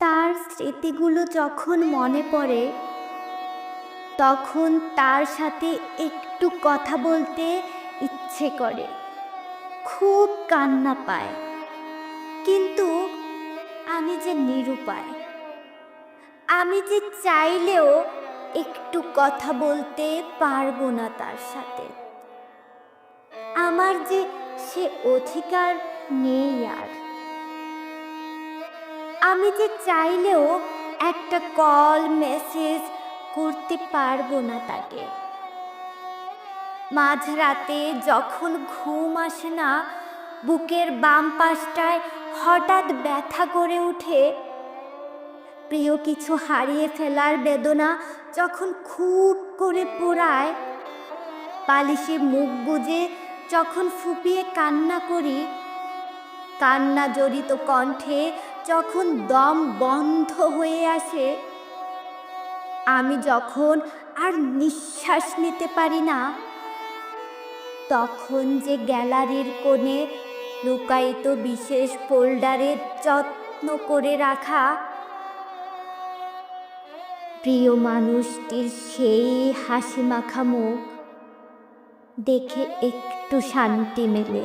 তার স্মৃতিগুলো যখন মনে পড়ে, তখন তার সাথে একটু কথা বলতে ইচ্ছে করে। খুব কান্না পায়। কিন্তু আমি যে নিরুপায়, আমি যে চাইলেও একটু কথা বলতে পারব না তার সাথে। আমার যে সে অধিকার নেই আর। আমি যে চাইলেও একটা কল মেসেজ করতে পারব না তাকে। মাঝরাতে যখন ঘুম আসে না, বুকের বাম পাশটায় হঠাৎ ব্যথা করে উঠে। প্রিয়, কিছু হারিয়ে ফেলার বেদনা যখন খুব করে পোড়ায়, বালিশে মুখ বুজে যখন ফুপিয়ে কান্না করি কান্না জড়িত কণ্ঠে যখন দম বন্ধ হয়ে আসে, আমি যখন আর নিঃশ্বাস নিতে পারি না, তখন যে গ্যালারির কোণে লুকায়িত বিশেষ ফোল্ডারে যত্ন করে রাখা প্রিয় মানুষটির সেই হাসি মাখা মুখ দেখে একটু শান্তি মেলে।